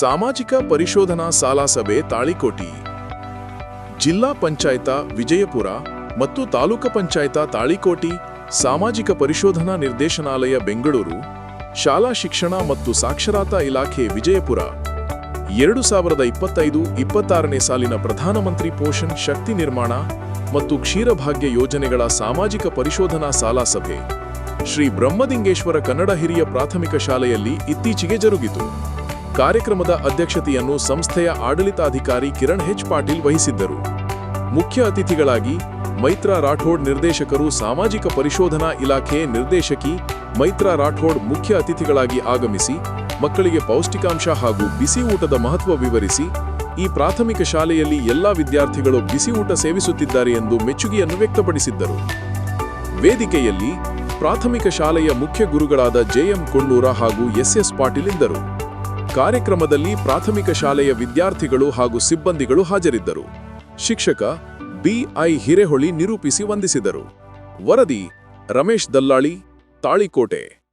ಸಾಮಾಜಿಕ ಪರಿಶೋಧನಾ ಸಾಲ ಸಭೆ ತಾಳಿಕೋಟಿ. ಜಿಲ್ಲಾ ಪಂಚಾಯತ ವಿಜಯಪುರ ಮತ್ತು ತಾಲೂಕು ಪಂಚಾಯತ ತಾಳಿಕೋಟಿ, ಸಾಮಾಜಿಕ ಪರಿಶೋಧನಾ ನಿರ್ದೇಶನಾಲಯ ಬೆಂಗಳೂರು, ಶಾಲಾ ಶಿಕ್ಷಣ ಮತ್ತು ಸಾಕ್ಷರತಾ ಇಲಾಖೆ ವಿಜಯಪುರ. ಎರಡು ಸಾವಿರದ ಇಪ್ಪತ್ತೈದು ಇಪ್ಪತ್ತಾರನೇ ಸಾಲಿನ ಪ್ರಧಾನಮಂತ್ರಿ ಪೋಷಣ್ ಶಕ್ತಿ ನಿರ್ಮಾಣ ಮತ್ತು ಕ್ಷೀರಭಾಗ್ಯ ಯೋಜನೆಗಳ ಸಾಮಾಜಿಕ ಪರಿಶೋಧನಾ ಸಾಲ ಸಭೆ. ಶ್ರೀ ಬ್ರಹ್ಮದಿಂಗೇಶ್ವರ ಕನ್ನಡ ಹಿರಿಯ ಪ್ರಾಥಮಿಕ ಶಾಲೆಯಲ್ಲಿ ಇತ್ತೀಚೆಗೆ ಜರುಗಿತು. ಕಾರ್ಯಕ್ರಮದ ಅಧ್ಯಕ್ಷತೆಯನ್ನು ಸಂಸ್ಥೆಯ ಆಡಳಿತಾಧಿಕಾರಿ ಕಿರಣ್ ಹೆಚ್ ಪಾಟೀಲ್ ವಹಿಸಿದ್ದರು. ಮುಖ್ಯ ಅತಿಥಿಗಳಾಗಿ ಮೈತ್ರಾ ರಾಠೋಡ್ ನಿರ್ದೇಶಕರು ಸಾಮಾಜಿಕ ಪರಿಶೋಧನಾ ಇಲಾಖೆ ನಿರ್ದೇಶಕಿ ಮೈತ್ರಾ ರಾಠೋಡ್ ಮುಖ್ಯ ಅತಿಥಿಗಳಾಗಿ ಆಗಮಿಸಿ, ಮಕ್ಕಳಿಗೆ ಪೌಷ್ಟಿಕಾಂಶ ಹಾಗೂ ಬಿಸಿ ಊಟದ ಮಹತ್ವ ವಿವರಿಸಿ, ಈ ಪ್ರಾಥಮಿಕ ಶಾಲೆಯಲ್ಲಿ ಎಲ್ಲಾ ವಿದ್ಯಾರ್ಥಿಗಳು ಬಿಸಿ ಊಟ ಸೇವಿಸುತ್ತಿದ್ದಾರೆ ಎಂದು ಮೆಚ್ಚುಗೆಯನ್ನು ವ್ಯಕ್ತಪಡಿಸಿದ್ದರು. ವೇದಿಕೆಯಲ್ಲಿ ಪ್ರಾಥಮಿಕ ಶಾಲೆಯ ಮುಖ್ಯ ಗುರುಗಳಾದ ಜೆಎಂ ಕೊಂಡೂರ ಹಾಗೂ ಎಸ್ಎಸ್ ಪಾಟೀಲ್ ಇದ್ದರು. ಕಾರ್ಯಕ್ರಮದಲ್ಲಿ ಪ್ರಾಥಮಿಕ ಶಾಲೆಯ ವಿದ್ಯಾರ್ಥಿಗಳು ಹಾಗೂ ಸಿಬ್ಬಂದಿಗಳು ಹಾಜರಿದ್ದರು. ಶಿಕ್ಷಕ ಬಿಐ ಹಿರೇಹೊಳಿ ನಿರೂಪಿಸಿ ವಂದಿಸಿದರು. ವರದಿ ರಮೇಶ್ ದಲ್ಲಾಳಿ, ತಾಳಿಕೋಟೆ.